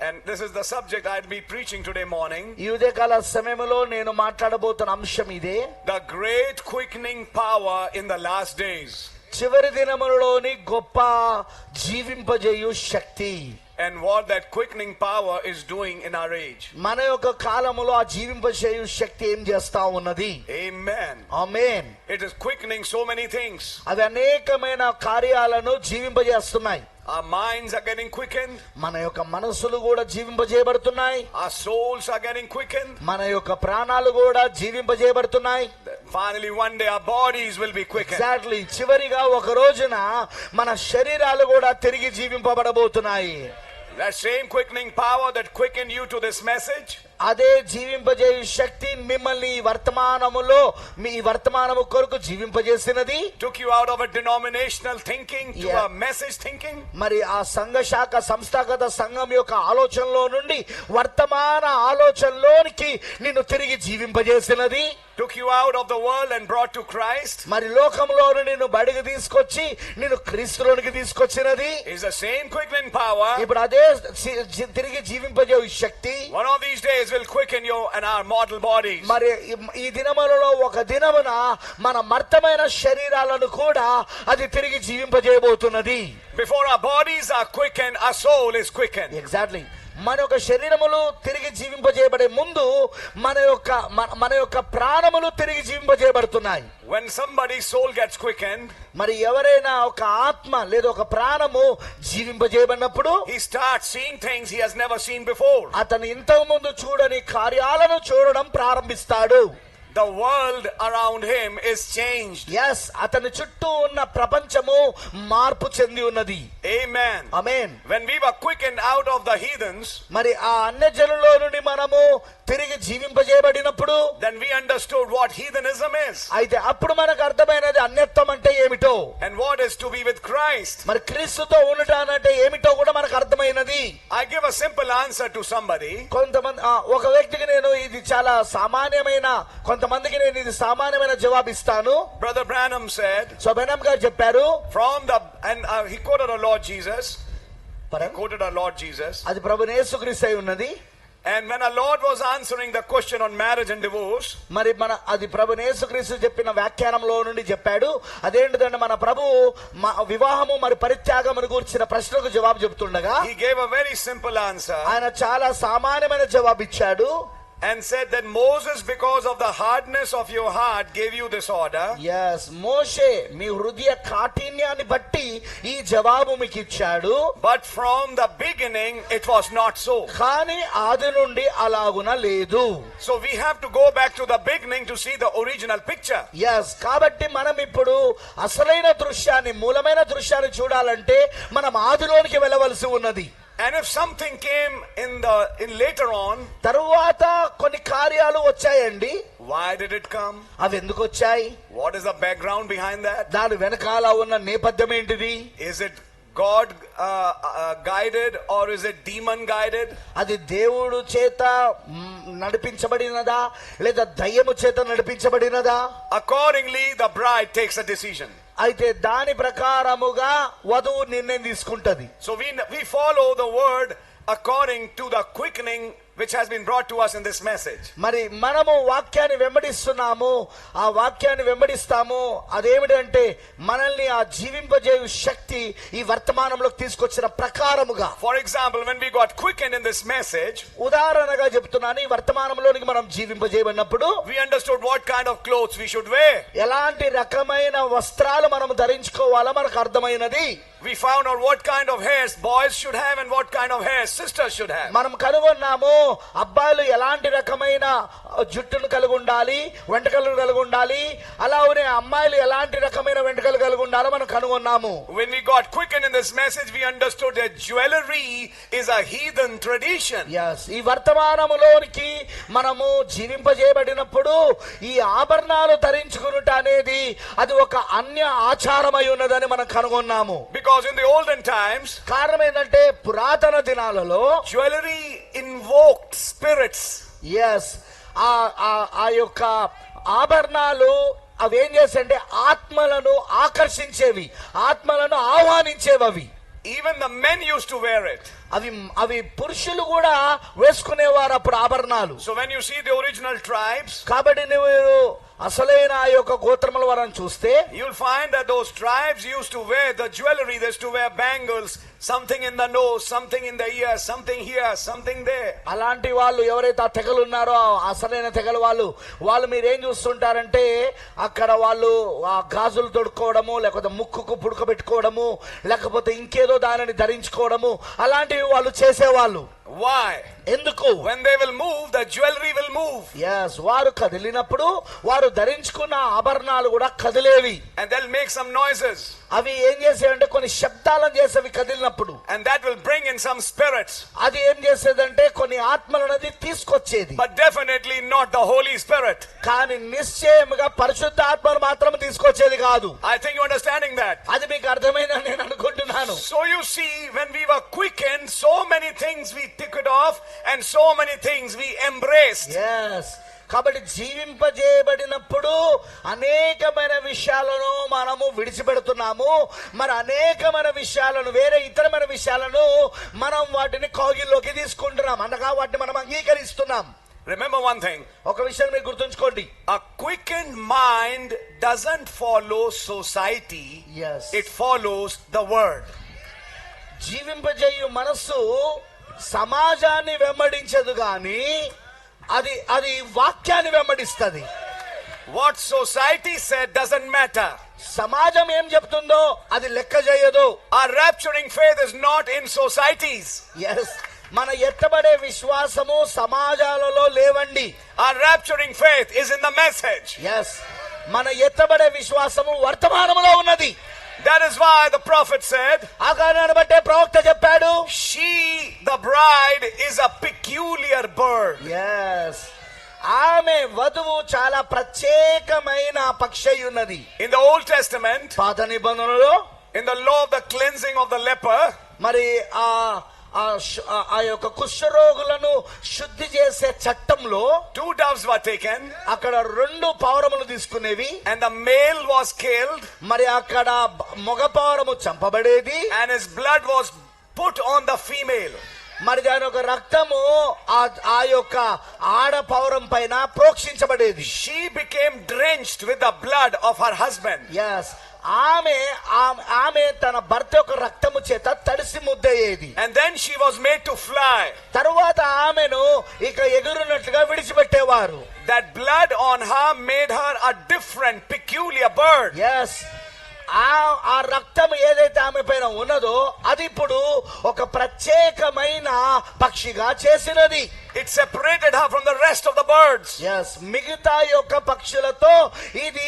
And this is the subject I'll be preaching today morning. ఈ ఉదయకాల సమయంలో నేను మాట్లాడబోతున్న అంశం ఇదే The great quickening power in the last days. చివరి దినములలోని గొప్ప జీవింపజేయు శక్తి And what that quickening power is doing in our age. మన యొక్క కాలములో ఆ జీవింపజేయు శక్తి ఏం చేస్తా ఉన్నది Amen. Amen It is quickening so many things. అవి అనేకమైన కార్యాలను జీవింపజేస్తున్నాయి Our minds are getting quickened. మన యొక్క మనసులు కూడా జీవింపజేయబడుతున్నాయి Our souls are getting quickened. మన యొక్క ప్రాణాలు కూడా జీవింపజేయబడుతున్నాయి Finally, one day our bodies will be quickened. Exactly చివరిగా ఒక రోజున మన శరీరాలు కూడా తిరిగి జీవింపబడబోతున్నాయి That same quickening power that quickened you to this message అదే జీవింపజేయు శక్తి మిమ్మల్ని ఈ వర్తమానములో మీ వర్తమానము కొరకు జీవింపజేసినది took you out of a denominational thinking to a message thinking. మరి ఆ సంఘ శాఖ సంస్థాగత సంఘం యొక్క ఆలోచనలో నుండి వర్తమాన ఆలోచనలోనికి నిన్ను తిరిగి జీవింపజేసినది Took you out of the world and brought to Christ. మరి లోకంలో నిన్ను బడికి తీసుకొచ్చి నిన్ను క్రీస్తులోనికి తీసుకొచ్చినది Is the same quickening power. ఇప్పుడు అదే తిరిగి జీవింపజే శక్తి. One of these days mortal body మరి ఈ దినములలో ఒక దినమున మన మర్తమైన శరీరాలను కూడా అది తిరిగి జీవింపజేయబోతున్నది. Before our bodies are quick and our soul is quick and exactly మన యొక్క శరీరములు తిరిగి జీవింపజేయబడే ముందు మన యొక్క మన- యొక్క ప్రాణములు తిరిగి జీవింపజేయబడుతున్నాయి When somebody's soul gets quickened, మరి ఎవరైనా ఒక ఆత్మ లేదా ఒక ప్రాణము జీవింపజేయబడినప్పుడు he starts seeing things he has never seen before. అతను ఇంతకు ముందు చూడని కార్యాలను చూడడం ప్రారంభిస్తాడు The world around him is changed. Yes అతని చుట్టూ ఉన్న ప్రపంచము మార్పు చెంది ఉన్నది Amen. Amen When we were quickened out of the heathens, మరి ఆ అన్యజనులో నుండి మనము తిరిగి జీవింపజేయబడినప్పుడు then we understood what heathenism is అయితే అప్పుడు మనకు అర్థమైనది అన్యత్వం అంటే ఏమిటో and what is to be with Christ. మరి క్రీస్తుతో ఉండటానంటే ఏమిటో కూడా మనకు అర్థమైనది I give a simple answer to somebody. కొంతమంది ఆ, ఒక వ్యక్తికి నేను ఇది చాలా సామాన్యమైన కొంతమందికి నేను ఇది సామాన్యమైన జవాబు ఇస్తాను. Brother Branham said, సో గారు చెప్పారు and uh, he quoted our Lord Jesus, పరం. quoted our Lord Jesus. అది ప్రభు యేసుక్రీస్తు అయి ఉన్నది. And when our Lord was answering the question on marriage and divorce, మరి మన అది ప్రభు యేసుక్రీస్తు చెప్పిన వ్యాఖ్యానంలో నుండి చెప్పాడు. అదేంటిదంటే మన ప్రభు మ- వివాహము మరి పరిత్యాగమును గురించిన ప్రశ్నకు జవాబు చెబుతుండగా he gave a very simple answer. ఆయన చాలా సామాన్యమైన జవాబు ఇచ్చాడు. And said that Moses, because of the hardness of your heart, gave you this order. Yes మోషే మీ హృదయ కాఠిన్యాన్ని బట్టి ఈ జవాబు మీకు ఇచ్చాడు But from the beginning, it was not so. కానీ ఆది నుండి అలాగున లేదు So we have to go back to the beginning to see the original picture. Yes కాబట్టి మనం ఇప్పుడు అసలైన దృశ్యాన్ని మూలమైన దృశ్యాన్ని చూడాలంటే మనం ఆదిలోనికి వెళ్ళవలసి ఉన్నది And if something came in the in later on, తరువాత కొన్ని కార్యాలు వచ్చాయండి why did it come? అవి ఎందుకు వచ్చాయి What is the background behind that? దాని వెనకాల ఉన్న నేపథ్యం ఏంటిది Is it God uh, uh, guided or is it demon guided? అది దేవుడు చేత మ్, నడిపించబడినదా లేదా దయ్యము చేత నడిపించబడినదా Accordingly, the bride takes a decision. అయితే దాని ప్రకారముగా వధువు నిర్ణయం తీసుకుంటది. So we follow the word according to the quickening which has been brought to us in this message. మరి మనము వాక్యాన్ని వెంబడిస్తున్నాము ఆ వాక్యాన్ని వెంబడిస్తాము అదేమిటంటే మనల్ని ఆ జీవింపజేయు శక్తి ఈ వర్తమానంలోకి తీసుకొచ్చిన ప్రకారముగా For example, when we got quickened in this message, ఉదాహరణగా చెప్తున్నాను ఈ వర్తమానంలోనికి మనం జీవింపజేయబడినప్పుడు we understood what kind of clothes we should wear. ఎలాంటి రకమైన వస్త్రాలు మనం ధరించుకోవాలో మనకు అర్థమైనది We found out what kind of hairs boys should have and what kind of hairs sisters should have. మనం కనుగొన్నాము అబ్బాయిలు ఎలాంటి రకమైన జుట్టును కలిగి ఉండాలి వెంట్రుకలు కలిగి ఉండాలి అలానే అమ్మాయిలు ఎలాంటి రకమైన వెంట్రుకలు కలిగి ఉండాలో మనం కనుగొన్నాము When we got quickened in this message, we understood that jewelry is a heathen tradition. Yes ఈ వర్తమానములోనికి మనము జీవింపజేయబడినప్పుడు ఈ ఆభరణాలు ధరించుకునుట అనేది అది ఒక అన్య ఆచారమై ఉన్నదని మనం కనుగొన్నాము Because in the olden times, కారణం ఏంటంటే పురాతన దినాలలో jewelry invoked spirits. ఎస్ ఆ యొక్క ఆభరణాలు అవి ఏం చేస్తాయంటే ఆత్మలను ఆకర్షించేవి ఆత్మలను ఆహ్వానించేవి అవి Even the men used to wear it. అవి అవి పురుషులు కూడా వేసుకునేవారు అప్పుడు ఆభరణాలు. So when you see the original tribes కాబట్టి నువ్వు అసలైన ఆ యొక్క గోత్రముల వారిని చూస్తే you'll find that those tribes use to wear the jewellery they to wear bangles something in the nose something in the ear something here something they అలాంటి వాళ్ళు ఎవరైతే ఆ తెగలు ఉన్నారో అసలైన తెగలు వాళ్ళు వాళ్ళు మీరు ఏం చూస్తుంటారంటే అక్కడ వాళ్ళు ఆ గాజులు తొడుక్కోవడము లేకపోతే ముక్కుకు పుడకబెట్టుకోవడము లేకపోతే ఇంకేదో దానిని ధరించుకోవడము అలాంటి వాళ్ళు చేసేవాళ్ళు. Why? ఎందుకు When they will move, the jewelry will move. Yes వారు కదిలినప్పుడు వారు ధరించుకున్న ఆభరణాలు కూడా కదిలేవి And they'll make some noises. అవి ఏం చేసేవంటే కొన్ని శబ్దాలను చేసేవి కదిలినప్పుడు And that will bring in some spirits. అది ఏం చేసేదంటే కొన్ని ఆత్మలనది తీసుకొచ్చేది But definitely not the Holy Spirit. కానీ నిశ్చయముగా పరిశుద్ధ ఆత్మను మాత్రం తీసుకొచ్చేది కాదు I think you're understanding that. అది మీకు అర్థమైందని నేను అనుకుంటున్నాను So you see, when we were quickened, so many things we took it off, and so many things we embraced. Yes కాబట్టి జీవింపజేయబడినప్పుడు అనేకమైన విషయాలను మనము విడిచిపెడుతున్నాము. మరి అనేకమైన విషయాలను వేరే ఇతరమైన విషయాలను మనం వాటిని కౌగిల్లోకి తీసుకుంటున్నాం. అనగా వాటిని మనం అంగీకరిస్తున్నాం. Remember one thing. ఒక విషయం మీరు గుర్తుంచుకోండి. A quickened mind doesn't follow society, yes it follows the word. జీవింపజేయు మనస్సు సమాజాన్ని వెంబడించదు కానీ అది అది వాక్యాన్ని వెంబడిస్తుంది. What society set doesn't matter సమాజం ఏం చెప్తుందో అది లెక్క చేయదు. Our rapturing faith is not in societies yes మన ఎత్తబడే విశ్వాసము సమాజాలలో లేవండి. Our rapturing faith is in the message yes మన ఎత్తబడే విశ్వాసము వర్తమానములో ఉన్నది. That is why the prophet said, ఆ కారణాన్ని బట్టే ప్రవక్త చెప్పాడు She, the bride, is a peculiar bird. Yes ఆమె వధువు చాలా ప్రత్యేకమైన పక్షి అయి ఉన్నది In the Old Testament, పాత నిబంధనలో in the law of the cleansing of the leper, మరి ఆ ఆ యొక్క కుష్ఠరోగులను శుద్ధి చేసే చట్టంలో టూ డవ్స్ వర్ టేకెన్ అక్కడ రెండు పావురములు తీసుకునేవి. And the male was killed మరి అక్కడ మగ పావురము చంపబడేది. And his blood was put on the female మరి దాని ఒక రక్తము ఆ యొక్క ఆడ పౌరం పైన ప్రోక్షించబడేది. She became drenched with blood of her husband yes ఆమె ఆమె తన భర్త యొక్క రక్తము చేత తడిసి ముద్దయ్యేది. And then she was made to fly తర్వాత ఆమెను ఇక ఎగురునట్లుగా విడిచిపెట్టేవారు. That blood on her made her a different peculiar bird yes ఆ ఆ రక్తం ఏదైతే ఆమె పైన ఉన్నదో అది ఇప్పుడు ఒక ప్రత్యేకమైన పక్షిగా చేసినది. It separated her from the rest of the birds. Yes మిగతా యొక్క పక్షులతో ఇది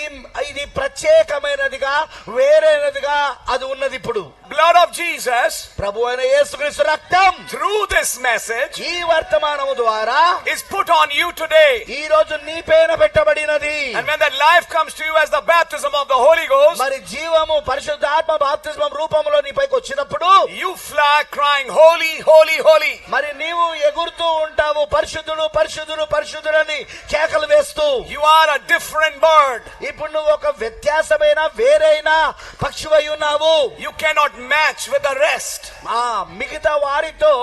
ఇది ప్రత్యేకమైనదిగా వేరేనదిగా అది ఉన్నది ఇప్పుడు Blood of Jesus, ప్రభు అయిన యేసుక్రీస్తు రక్తం through this message, ఈ వర్తమానము ద్వారా is put on you today. ఈ రోజు నీ పైన పెట్టబడినది And when that life comes to you as the baptism of the Holy Ghost, మరి జీవము పరిశుద్ధాత్మ బాప్తిస్మం రూపంలో నీ పైకి వచ్చినప్పుడు you fly crying, Holy, holy, holy. మరి నీవు ఎగురుతూ ఉంటావు పరిశుద్ధుడు పరిశుద్ధుడు పరిశుద్ధుడని కేకలు వేస్తూ You are a different bird. ఇప్పుడు నువ్వు ఒక వ్యత్యాసమైన వేరైన పక్షివై ఉన్నావు You cannot match with the rest. ఆ మిగతా వారితో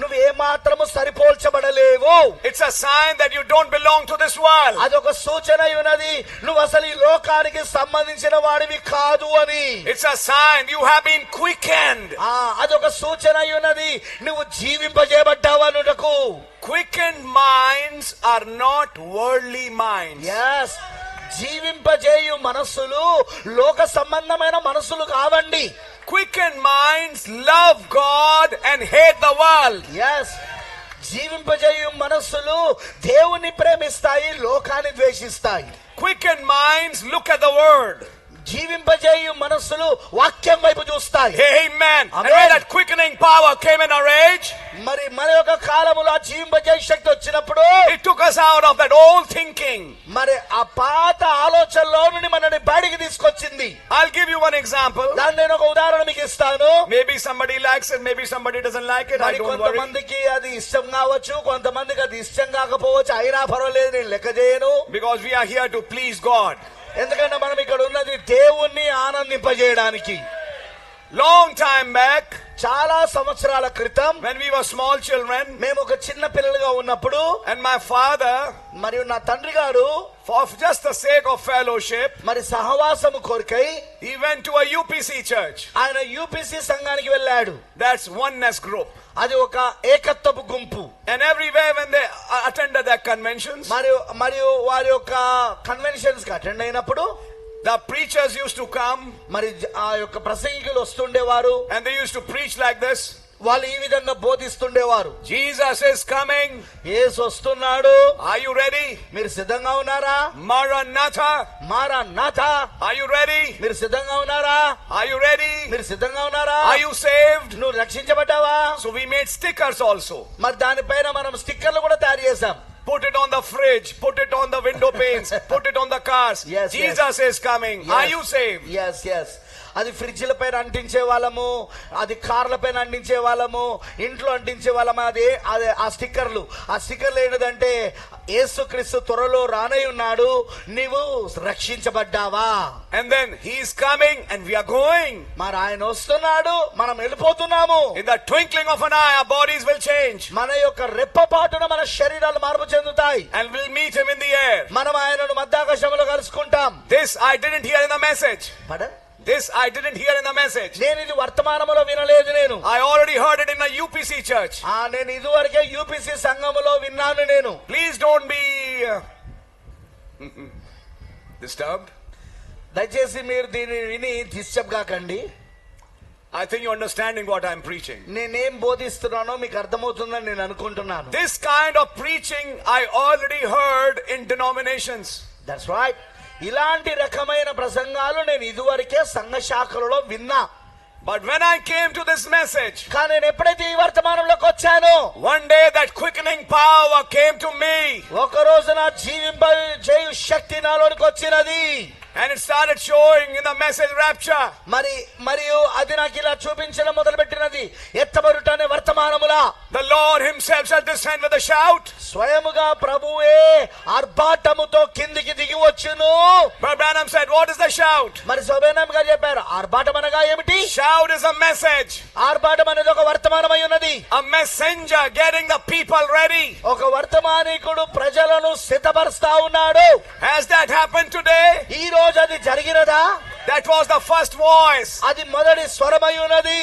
నువ్వు ఏమాత్రము సరిపోల్చబడలేవు It's a sign that you don't belong to this world. అదొక సూచన ఉన్నది నువ్వు అసలు ఈ లోకానికి సంబంధించిన వాడివి కాదు అని It's a sign you have been quickened. ఆ అదొక సూచన ఉన్నది నువ్వు జీవింపజేయబడ్డావు అనుటకు Quickened minds are not worldly minds. Yes జీవింపజేయు మనస్సులు లోక సంబంధమైన మనస్సులు కావండి Quickened minds love God and hate the world. Yes జీవింపజేయు మనస్సులు దేవుని ప్రేమిస్తాయి లోకాన్ని ద్వేషిస్తాయి Quickened minds look at the word. జీవింపజేయు మనస్సులు వాక్యం వైపు చూస్తాయి Amen. And Amen. when that quickening power came in our age, మరి మన యొక్క కాలములో ఆ జీవింపజేయ శక్తి వచ్చినప్పుడు it took us out of that old thinking. మరి ఆ పాత ఆలోచనలో నుండి మనని బయటికి తీసుకొచ్చింది I'll give you one example. దాన్ని నేను ఒక ఉదాహరణ మీకు ఇస్తాను Maybe somebody likes it, maybe somebody doesn't like it. I మరి don't worry. కొంతమందికి అది ఇష్టం కావచ్చు కొంతమందికి అది ఇష్టం కాకపోవచ్చు అయినా పర్వాలేదు నేను లెక్క చేయను Because we are here to please God. ఎందుకంటే మనం ఇక్కడ ఉన్నది దేవుణ్ణి ఆనందింపజేయడానికి. లాంగ్ time బ్యాక్ చాలా సంవత్సరాల క్రితం when we were small children, మేము ఒక చిన్న పిల్లలుగా ఉన్నప్పుడు and my father, మరియు నా తండ్రి గారు for just the sake of fellowship, మరి సహవాసము కోరికై he went to a UPC church. ఆయన యూపీసీ సంఘానికి వెళ్ళాడు That's oneness group. అది ఒక ఏకత్వపు గుంపు And everywhere when they uh, attended their conventions, మరియు మరియు వారి యొక్క కన్వెన్షన్స్కి అటెండ్ అయినప్పుడు the preachers used to come మరి ఆ యొక్క ప్రసంగికులు వస్తుండేవారు and they used to preach like this. వాళ్ళు ఈ విధంగా బోధిస్తుండేవారు Jesus is coming. ఏసు వస్తున్నాడు Are you ready? మీరు సిద్ధంగా ఉన్నారా Maranatha. Mara Nath Are you ready? మీరు సిద్ధంగా ఉన్నారా Are you ready? మీరు సిద్ధంగా ఉన్నారా Are you saved? నువ్వు రక్షించబడ్డావా So we made stickers also. మరి దానిపైన మనం స్టిక్కర్లు కూడా తయారు చేసాం Put it on the fridge. Put it on the window panes. put it on the cars. Yes. Jesus yes. is coming. Yes. Are you saved? Yes, yes. అది ఫ్రిడ్జ్ల పైన అంటించే వాళ్ళము అది కార్ల పైన అంటించే వాళ్ళము ఇంట్లో అంటించే వాళ్ళము అది అదే ఆ స్టిక్కర్లు ఆ స్టిక్కర్లు ఏంటంటే యేసుక్రీస్తు త్వరలో రానై ఉన్నాడు నీవు రక్షించబడ్డావా And then he's coming and we are going. మరి ఆయన వస్తున్నాడు మనం వెళ్ళిపోతున్నాము In the twinkling of an eye, our bodies will change. మన యొక్క రెప్పపాటున మన శరీరాలు మార్పు చెందుతాయి And we'll meet him in the air. మనం ఆయనను మధ్యాకాశంలో కలుసుకుంటాం This I didn't hear in the message. పడ This I didn't hear in the message. నేను ఇది వర్తమానములో వినలేదు నేను I already heard it in a UPC church. ఆ నేను ఇదివరకే యూపీసీ సంఘములో విన్నాను నేను Please don't be uh, disturbed. దయచేసి మీరు దీన్ని విని డిస్టర్బ్ కాకండి I think you're understanding what I'm preaching. నేనేం బోధిస్తున్నానో మీకు అర్థమవుతుందని నేను అనుకుంటున్నాను This kind of preaching I already heard in denominations. That's right ఇలాంటి రకమైన ప్రసంగాలు నేను ఇదివరకే సంఘ శాఖలలో విన్నా. But when I came to this message, కానీ నేను ఎప్పుడైతే ఈ వర్తమానంలోకి వచ్చానో one day that quickening power came to me. ఒక రోజున జీవింప చేయు శక్తి నాలోనికి వచ్చినది. And it started showing in the message rapture. మరి మరియు అది నాకు ఇలా చూపించడం మొదలుపెట్టినది ఎత్తబడుట అనే వర్తమానములా The Lord Himself shall descend with a shout. స్వయముగా ప్రభువే ఆర్భాటముతో కిందికి దిగి వచ్చును Brother Branham said, What is the shout? మరి శోభేనం గారు చెప్పారు ఆర్భాటం అనగా ఏమిటి Shout is a message, ఆర్భాటం అనేది ఒక వర్తమానమై ఉన్నది a messenger getting the people ready. ఒక వర్తమానికుడు ప్రజలను సిద్ధపరుస్తా ఉన్నాడు Has that happened today? ఈ రోజు అది జరిగినదా That was the first voice. అది మొదటి స్వరమై ఉన్నది